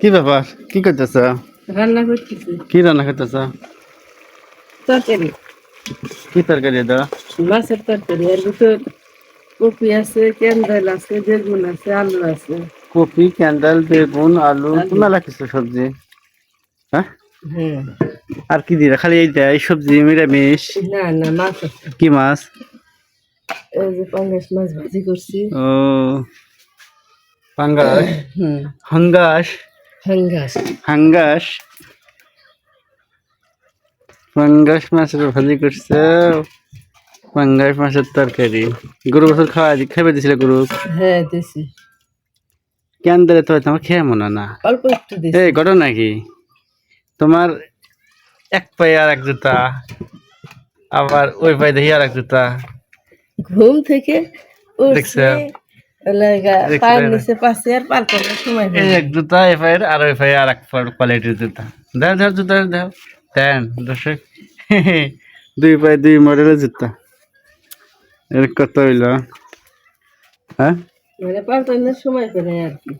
কি ব্যাপার? কি করতেছ? রান্না করতেছি। কি রান্না করতেছ? তরকারি। কি তরকারি দাও মাছের তরকারি। এর ভিতর কপি আছে ক্যান্ডেল আছে বেগুন আছে আলু আছে। কপি ক্যান্ডেল বেগুন আলু মেলা কিছু সবজি। হ্যাঁ? হ্যাঁ। আর কি দিলা? খালি এইটা এই সবজি নিরামিষ। না না মাছ কি মাছ? এই যে পাঙ্গাস মাছ ভাজি করছি। ও। পাঙ্গাস হুম হাঙ্গাস হাঙ্গাস হাঙ্গাস পাঙ্গাস মাছের ভাজি করছে। পাঙ্গাস মাছের তরকারি। গরু বছর খাওয়া দিছিলে গরু? হ্যাঁ দিছি কেন দিলে তো আমার খেয়ে মনে না? অল্প একটু এই ঘটনা কি তোমার এক পায়ে আর এক জুতা আবার ওই পায়ে দেখি আর এক জুতা। ঘুম থেকে দেখছ? এক জুতা আর আর এক কোয়ালিটির জুতা। জুতা দাও। দেন দর্শক। দুই পায়ে দুই মডেলের জুতা। এর কত হইল? হ্যাঁ? মানে পাল্টানোর সময় আর কি।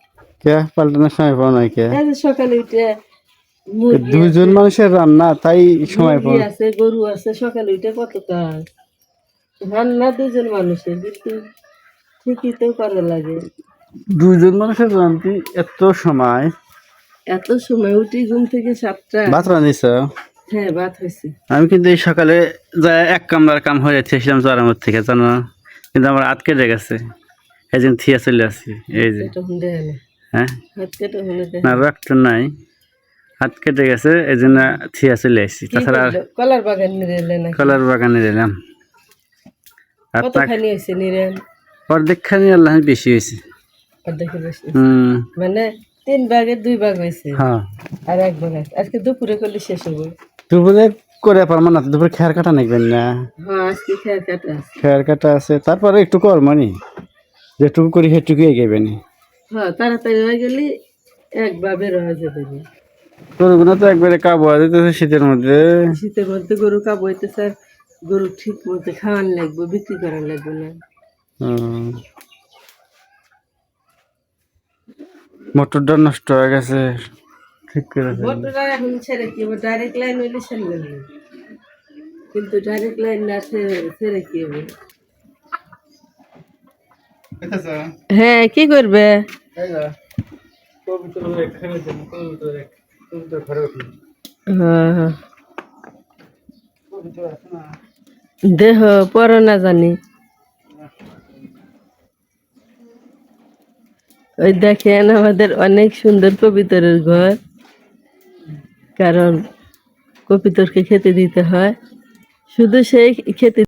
কে? পাল্টানোর সময় পাও নাই কে? এই সকালে উঠে দুজন মানুষের রান্না তাই সময় পাও। আছে গরু আছে সকালে উঠে কত কাজ? রান্না দুজন মানুষের কিন্তু ঠিকই তো করা লাগে। দুজন মানুষের রান্তি এত সময়? এত সময় উঠি ঘুম থেকে সাতটা। ভাত হ্যাঁ ভাত হয়েছে। আমি কিন্তু এই সকালে যা এক কামলার কাম হয়ে যাচ্ছে যাচ্ছিলাম জরামত থেকে জানো? কিন্তু আমার কেটে গেছে। এই জন্য থিয়া চলে আসছি এই যে। হ্যাঁ? না রক্ত নাই। হাত কেটে গেছে এই জন্য থিয়া চলে আসছি। তাছাড়া? কলার বাগান কলার বাগানে দিলাম আর তাক কতখানি হয়েছে। নিরেন অর্ধেক খানি আল্লাহ বেশি। হয়েছে হুম। মানে তিন ভাগের দুই ভাগ হয়েছে। হ্যাঁ। আর এক ভাগ আজকে দুপুরে করলে শেষ হবে দুপুরে করে পারব না দুপুরে খেয়ার কাটা নেবেন না। হ্যাঁ খেয়ার কাটা আছে। তারপরে একটু কর মানি যেটুকু করি সেটুকু এগেবেন হ্যাঁ তাড়াতাড়ি হয়ে গেলে এক বা বের হয়ে যাবে গরুগুলো তো একবারে কাবুয়া দিতেছে শীতের মধ্যে। শীতের মধ্যে গরু কাবু হইতেছে আর গরু ঠিক মতো খাওয়ান লাগবে বিক্রি করার লাগবে না। মোটরটা নষ্ট হয়ে গেছে। ঠিক করে। মোটরটা এখন ছেড়ে কি হবে? ডাইরেক্ট লাইন হইলে ছেড়ে দেবে। কিন্তু ডাইরেক্ট লাইন না ছেড়ে- কি হবে? হ্যাঁ কি করবে? হ্যাঁ হ্যাঁ। দেহ পরে না জানি। ওই দেখেন আমাদের অনেক সুন্দর কবিতরের ঘর। কারণ কপিতরকে খেতে দিতে হয়। শুধু সেই খেতে